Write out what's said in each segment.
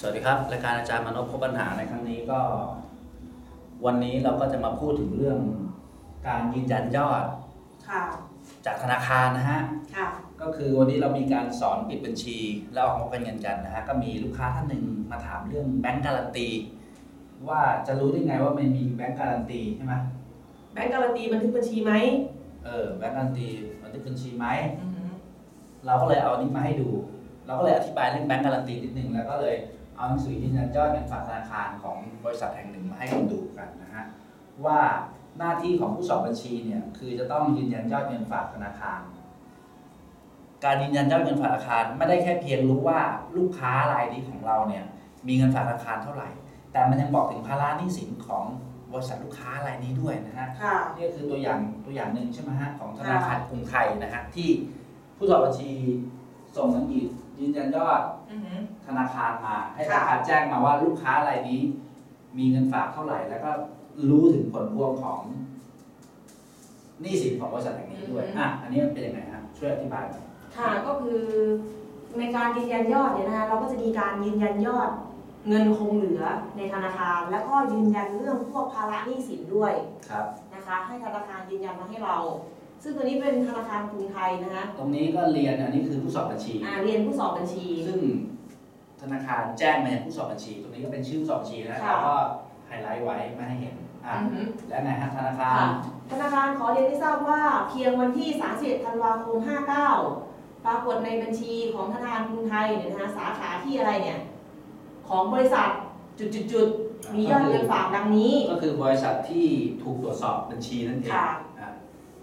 สวัสดีครับรายการอาจารย์มนพพบปัญหาในครั้งนี้ก็ วันนี้เราก็จะมาพูดถึงเรื่องการยืนยันยอดค่ะ จากธนาคารนะฮะค่ะก็คือวันนี้เรามีการสอนปิดบัญชี แล้วออกมาเป็นเงินกันนะฮะก็มีลูกค้าท่านหนึ่งมาถามเรื่องแบงก์การันตีว่าจะรู้ได้ไงว่ามันมีแบงก์การันตีใช่ไหมแบงก์การันตีบันทึกบัญชีไหมเออแบงก์การันตีมันเป็นบัญชีไหมเราก็เลยเอาอันนี้มาให้ดู เราก็เลยอธิบายเรื่องแบงก์การันตีนิดนึงแล้วก็เลย เอาหนังสือยืนยันยอดเงินฝากธนาคารของบริษัทแห่งหนึ่งมาให้คุณดูกันนะฮะว่าหน้าที่ของผู้สอบบัญชีเนี่ยคือจะต้องยืนยันยอดเงินฝากธนาคาร การยืนยันยอดเงินฝากธนาคารไม่ได้แค่เพียงรู้ว่าลูกค้ารายนี้ของเราเนี่ยมีเงินฝากธนาคารเท่าไหร่ แต่มันยังบอกถึงภาระหนี้สินของบริษัทลูกค้ารายนี้ด้วยนะฮะนี่คือตัวอย่างตัวอย่างหนึ่งใช่ไหมฮะของธนาคารกรุงไทยนะฮะที่ผู้สอบบัญชี ส่งหนังสือยืนยันยอดธนาคารมา ให้ธนาคารแจ้งมาว่าลูกค้ารายนี้ มีเงินฝากเท่าไหร่ แล้วก็รู้ถึงผลพวงของหนี้สินของบริษัทแห่งนี้ด้วยอืมอะอันนี้มันเป็นยังไงฮะช่วยอธิบายหน่อยค่ะก็คือในการยืนยันยอดเนี่ยนะคะเราก็จะมีการยืนยันยอดเงินคงเหลือในธนาคาร แล้วก็ยืนยันเรื่องพวกภาระหนี้สินด้วยครับ นะคะ ให้ธนาคารยืนยันมาให้เรา ซึ่งตัวนี้เป็นธนาคารกรุงไทยนะคะตรงนี้ก็เรียนอันนี้คือผู้สอบบัญชี อ่าเรียนผู้สอบบัญชี ซึ่งธนาคารแจ้งมายังผู้สอบบัญชี ตรงนี้ก็เป็นชื่อผู้สอบบัญชีนะค่ะแล้วก็ไฮไลท์ไว้ไม่ให้เห็นอะอือหือ และไงฮะธนาคาร ค่ะธนาคารขอเรียนให้ทราบว่าเพียงวันที่ 31 ธันวาคม 59 ปรากฏในบัญชีของธนาคารกรุงไทยเนี่ยนะคะสาขาที่อะไรเนี่ย ของบริษัทจุดๆๆมียอดเงินฝากดังนี้ ก็คือบริษัทที่ถูกตรวจสอบบัญชีนั่นเองค่ะอะ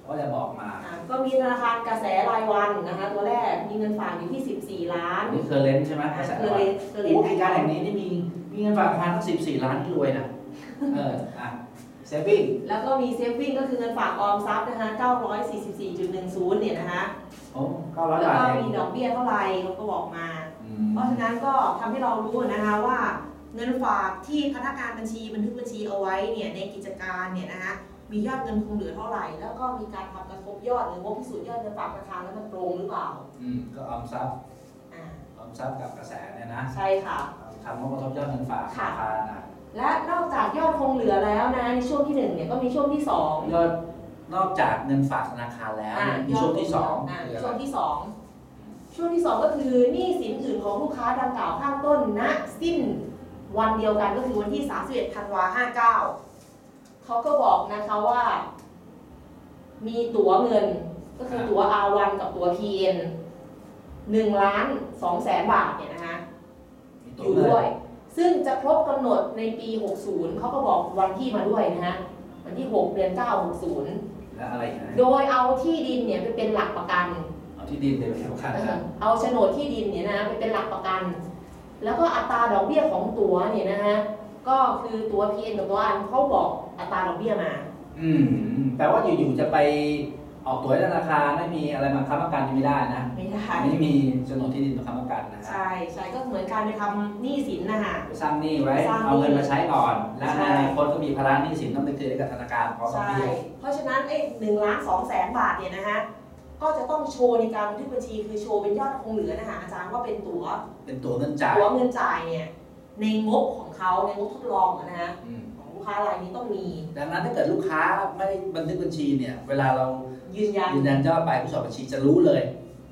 ก็จะบอกมาอ่าก็มีธนาคารกระแสรายวันนะคะตัวแรกมีเงินฝากอยู่ที่ 14 ล้านอันนี้เคอร์เรนใช่ไหมอ่ากระแสเคอร์ว่าเรนเคอร์เรโอ้นกิจการแห่งนี้นี่มีมีเงินฝากธนาคารตั้งสิบสี่ล้านที่รวยนะเอออะเซฟิงแล้วก็มีเซฟวิ่งก็คือเงินฝากออมทรัพย์นะคะ944.10 เนี่ยนะคะโอ้เก้าร้อยแล้วบาทก็เองมีดอกเบี้ยเท่าไหร่เขาก็บอกมาอืมเพราะฉะนั้นก็ทำให้เรารู้นะคะว่าเงินฝากที่พนักงานบัญชีบันทึกบัญชีเอาไว้เนี่ยในกิจการเนี่ยนะคะ มียอดเงินคงเหลือเท่าไหร่ แล้วก็มีการทำกระทบยอดหรืองบพิสูจน์ยอดเงินฝากธนาคารแล้วมันตรงหรือเปล่าอืมก็ออมทรัพย์อ่าออมทรัพย์กับกระแสเนี่ยนะใช่ค่ะ ทำงบกระทบยอดเงินฝากธค่ะนาคารอะและนอกจากยอดคงเหลือแล้วนะในช่วงที่หนึ่งเนี่ยก็มีช่วงที่สองยอดนอกจากเงินฝากธนาคารแล้วอ่ามีช่วงที่สองอ่าคืออะช่วงไรที่สองช่วงที่สองก็คือหนี้สินอื่นของลูกค้าดังกล่าวข้างต้นณสิ้นวันเดียวกันก็คือวันที่ 31ธันวา59 เขาก็บอกนะคะว่า มีตั๋วเงิน ก็คือตั๋ว R1 กับตั๋ว TN 1ล้าน2แสนบาทเนี่ยนะคะมีอตัวยู่เงินด้วย ซึ่งจะครบกำหนดในปี 60 เขาก็บอกวันที่มาด้วยนะฮะวันที่ 6 เดือน 9 60 และอะไรอีกนะโดยเอาที่ดินเนี่ยไปเป็นหลักประกัน เอาที่ดินเลยไปสำคัญนะเอาโฉนดที่ดินเนี่ยนะไปเป็นหลักประกัน แล้วก็อัตราดอกเบี้ยของตั๋วเนี่ยนะฮะ ก็คือตั๋ว PN กับตัวอันเขาบอกอัตราดอกเบี้ยมา อืมแปลว่าอยู่ๆจะไปออกตัวให้ธนาคารไม่มีอะไรมาค้ำประกันยังไม่ได้นะไม่ได้ ไม่มีโฉนดที่ดินมาค้ำประกันนะฮะใช่ใช่ก็เหมือนการไปทำหนี้สินนะคะไปสร้างหนี้ไว้สร้างหนี้เอาเงินมาใช้ก่อน และใช่ในอนาคตก็มีภาระหนี้สินต้องไปคืนให้กับธนาคารพร้อมดอกใช่ เบี้ยเพราะฉะนั้นไอ้หนึ่งล้านสองแสนบาทเนี่ยนะฮะก็จะต้องโชว์ในการบันทึกบัญชีคือโชว์เป็นยอดคงเหลือนะคะอาจารย์ว่าเป็นตั๋วเป็นตัวเงินจ่ายตั๋วเงินจ่ายเนี่ย ในงบของเขาในงบทดลองอะนะฮะอืมของลูกค้ารายนี้ต้องมีดังนั้นถ้าเกิดลูกค้าไม่ได้บันทึกบัญชีเนี่ย เวลาเรายืนยัน ยืนยันยอดไปผู้สอบบัญชีจะรู้เลย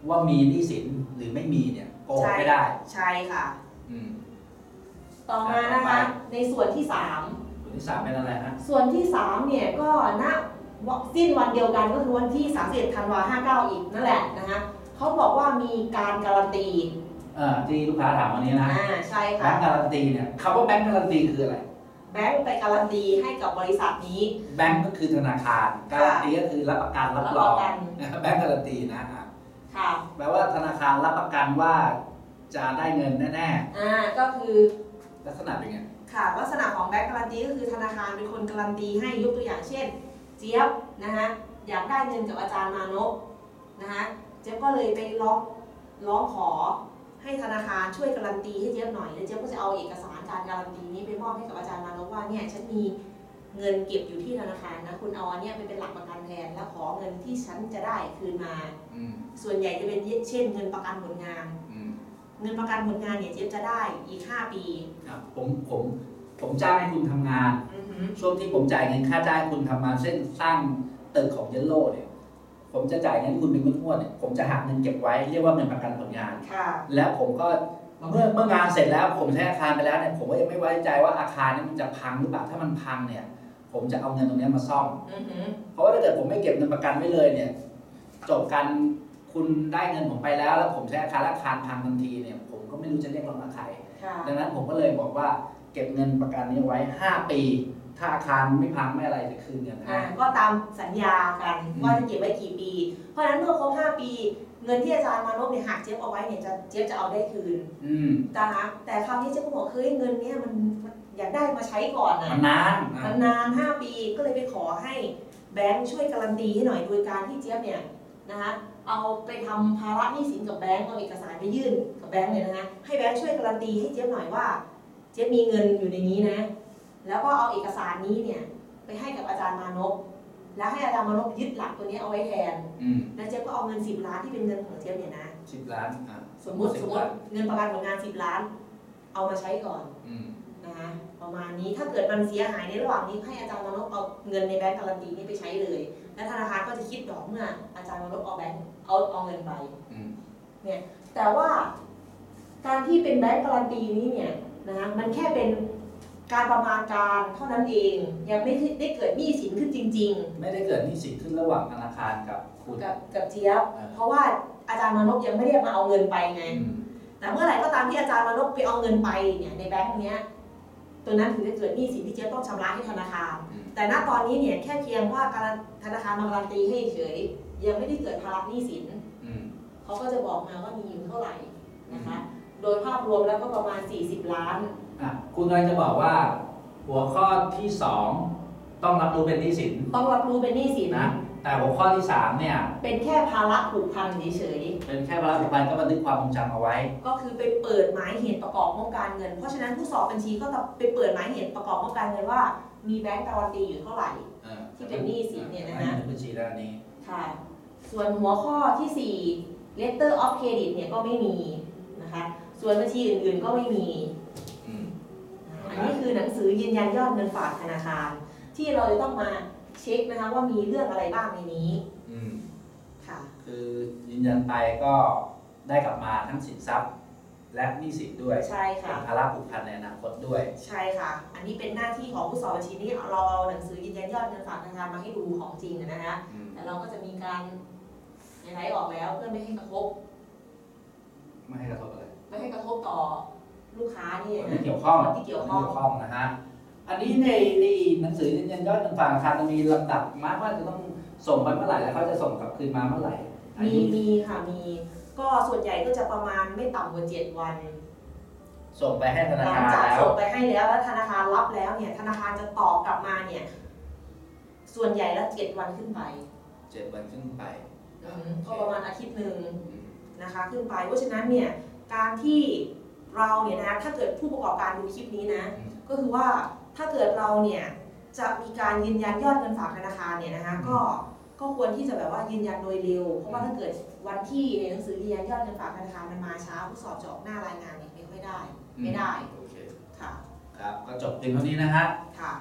ว่ามีหนี้สินหรือไม่มีเนี่ยโกหกไม่ได้ใช่ค่ะ อืม ต่อมานะคะในส่วนที่ ส่วนที่สามเป็นอะไรฮะ3 ส่วนที่ 3 เนี่ยก็ณสิ้นวันเดียวกันก็คือวันที่ 31ธันวา59 อีกนั่นแหละนะคะเขาบอกว่ามีการการันตีเอ่อ ที่ลูกค้าถามวันนี้นะอ่าใช่แบค่ะ งก์การันตีเนี่ยคำว่าแบงก์การันตีคืออะไร แบงค์ไปการันตีให้กับบริษัทนี้ แบงก์ก็คือธนาคาร การันตีก็คือรับประกันรับรองประกัน แบงก์การันตีนะอะค่ะ แปลว่าธนาคารรับประกันว่าจะได้เงินแน่อ่าก็คือๆลักษณะเป็นไงค่ะลักษณะของแบงค์การันตีก็คือธนาคารเป็นคนการันตีให้ยกตัวอย่างเช่น เจี๊ยบนะคะอยากได้เงินกับอาจารย์มานพนะคะเจี๊ยบก็เลยไปร้องร้องขอ ให้ธนาคารช่วยการันตีให้เจี๊ยบหน่อยแล้วเจี๊ยบก็จะเอาเอกสารการการันตีนี้ไปมอบให้กับอาจารย์มานพว่าเนี่ยฉันมีเงินเก็บอยู่ที่ธนาคารนะคุณเอาอันเนี้ยไปเป็นหลักประกันแทนแล้วขอเงินที่ฉันจะได้คืนมา อืมส่วนใหญ่จะเป็นเช่น เงินประกันผลงาน อืมเงินประกันผลงานเนี่ยเจี๊ยบจะได้อีก 5 ปีครับผมผมผมจ้างให้คุณทำงาน อือหือช่วงที่ผมจ่ายเงินค่าจ้างให้คุณทำงานเส้นสร้างตึกของเยลโล่เนี่ย ผมจะจ่ายเงินให้คุณเป็นงวดๆเนี่ยผมจะหักเงินเก็บไว้เรียกว่าเงินประกันผลงาน ค่ะ แล้วผมก็เมื่อเมื่องานเสร็จแล้วผมใช้อาคารไปแล้วเนี่ยผมก็ยังไม่ไว้ใจว่าอาคารนี้มันจะพังหรือเปล่าถ้ามันพังเนี่ย ผมจะเอาเงินตรงเนี้ยมาซ่อม อือหือ เพราะว่าถ้าเกิดผมไม่เก็บเงินประกันไว้เลยเนี่ยจบกันคุณได้เงินผมไปแล้ว แล้วผมใช้อาคารและอาคารพังทันทีเนี่ย ผมก็ไม่รู้จะเรียกร้องกับใครค่ะ ดังนั้นผมก็เลยบอกว่า เก็บเงินประกันนี้ไว้ 5 ปี ถ้าอาคารไม่พังไม่อะไรจะคืนเงินอ่าให้ก็ตามสัญญากันอืม ว่าจะเก็บไว้กี่ปี เพราะฉะนั้นเมื่อครบ5ปี เงินที่อาจารย์มานพเนี่ยหักเจี๊ยบเอาไว้เนี่ยจะเจี๊ยบจะเอาได้คืนอืมนะคะแต่คราวนี้เจี๊ยบก็บอกเฮ้ยเงินเนี่ยมันมันอยากได้มาใช้ก่อนนะมันนานอะมันนาน5ปีก็เลยไปขอให้แบงค์ช่วยการันตีให้หน่อยโดยการที่เจี๊ยบเนี่ยนะคะเอาไปทำภาระหนี้สินกับแบงค์เอาเอกสารไปยื่นกับแบงค์เลยนะคะให้แบงค์ช่วยการันตีให้เจี๊ยบหน่อยว่า เจี๊ยบมีเงินอยู่ในนี้นะ แล้วก็เอาเอกสารนี้เนี่ยไปให้กับอาจารย์มานพแล้วให้อาจารย์มานพยึดหลักตัวนี้เอาไว้แทน อืมแล้วเจี๊ยบก็เอาเงิน10ล้านที่เป็นเงินของเจี๊ยบเนี่ยนะ สิบล้านอะสมมติสิสบมมล้าตินเงินประกันผลงาน 10 ล้าน เอามาใช้ก่อนอืมนะคะประมาณนี้ถ้าเกิดมันเสียหายในระหว่างนี้ให้อาจารย์มานพเอาเงินในแบงก์การันตีนี้ไปใช้เลย และธนาคารก็จะคิดดอกเมื่ออาจารย์มานพเอาแบงก์เอาเอาเงินไป อืมแต่ว่าการที่เป็นแบงก์การันตีนี้เนี่ย นะคะมันแค่เป็นการประมาณการเท่านั้นเอง ยังไม่ได้เกิดหนี้สินขึ้นจริง ไม่ได้เกิดหนี้สินขึ้นระหว่างธนาคารกับคุณ ๆ กับกับเจี๊ยบอ่าเพราะว่าอาจารย์มานพยังไม่ได้มาเอาเงินไปไง อืมแต่เมื่อไหร่ก็ตามที่อาจารย์มานพไปเอาเงินไปเนี่ยในแบงก์เนี้ยตัวนั้นถึงจะเกิดหนี้สินที่เจี๊ยบต้องชำระให้ธนาคาร อืมแต่ณตอนนี้เนี่ยแค่เพียงว่าการธนาคารมาการันตีให้เฉยยังไม่ได้เกิดภาระหนี้สินอืม เขาก็จะบอกมาว่ามีอยู่เท่าไหร่นะคะ โดยภาพรวมแล้วก็ประมาณ 40 ล้าน อะคุณกำลังจะบอกว่า หัวข้อที่สองต้องรับรู้เป็นหนี้สินต้องรับรู้เป็นหนี้สินนะ แต่หัวข้อที่สามเนี่ย เป็นแค่ภาระผูกพันเฉยเป็นแค่วาระสุดท้ายก็บันทึกความทรงจำเอาไว้ ๆก็คือไปเปิดหมายเหตุประกอบงบการเงิน เพราะฉะนั้นผู้สอบบัญชีก็ต้องไปเปิดหมายเหตุประกอบงบการเงินว่า มีแบงก์การันตีอยู่เท่าไหร่ที่เป็นหนี้สินเนี่ยนะฮะให้บัญชีด้านนี้ค่ะ ส่วนหัวข้อที่ 4 letter of credit เนี่ยก็ไม่มีนะคะ ส่วนบัญชีอื่นๆก็ไม่มีอืมอันนี้คือหนังสือยืนยันยอดเงินฝากธนาคาร ที่เราจะต้องมาเช็คนะคะว่ามีเรื่องอะไรบ้างในนี้อืมค่ะ คือยืนยันไปก็ได้กลับมาทั้งสินทรัพย์ และหนี้สินด้วยใช่เป็ค่ะ นภาระผูกพันในอนาคตด้วย ใช่ค่ะ อันนี้เป็นหน้าที่ของผู้สอบบัญชีนี่เราเอาหนังสือยืนยันยอดเงินฝากธนาคารมาให้ดูของจริงนะคะ อืมแต่เราก็จะมีการไลท์ออกแล้วเพื่อไม่ให้กระทบ ไม่ให้กระทบอะไร ไม่ให้กระทบต่อลูกค้านี่คนนะที่เกี่ยวข้องคนที่เกี่ยวข้องคนที่เกี่ยวข้องนะฮะ อันนี้ในในหนังสือยืนยันยอดเงินฝากธนาคารจะมีลำดับมาว่าจะต้องส่งไปเมื่อไหร่แล้วเขาจะส่งกลับคืนมาเมื่อไหร่อันมีนี้มีค่ะมี ก็ส่วนใหญ่ก็จะประมาณไม่ต่ำกว่าเจ็ดวัน ส่งไปให้ธหนาลังคารจากแล้วส่งไปให้แล้วแล้วธนาคารรับแล้วเนี่ย ธนาคารจะตอบกลับมาเนี่ย ส่วนใหญ่แล้วเจ็ดวันขึ้นไปเจ็ดวันขึ้นไปอืมก็ประมาณอาทิตย์หนึ่งอืมนะคะขึ้นไปเพราะฉะนั้นเนี่ย การที่เราเนี่ยนะถ้าเกิดผู้ประกอบการดูคลิปนี้นะอืมก็คือว่าถ้าเกิดเราเนี่ยจะมีการยืนยันยอดเงินฝากธนาคารเนี่ยนะคะก็ก็ควรที่จะแบบว่ายืนยันโดยเร็ว เพราะว่าถ้าเกิดวันที่ในหนังสือยืนยันยอดเงินฝากธนาคารมันมาช้าผู้สอบจะออกหน้ารายงานเนี่ยไม่ค่อยได้ ไม่ได้โอเคค่ะ ครับ ก็จบเพียงเท่านี้นะฮะค่ะ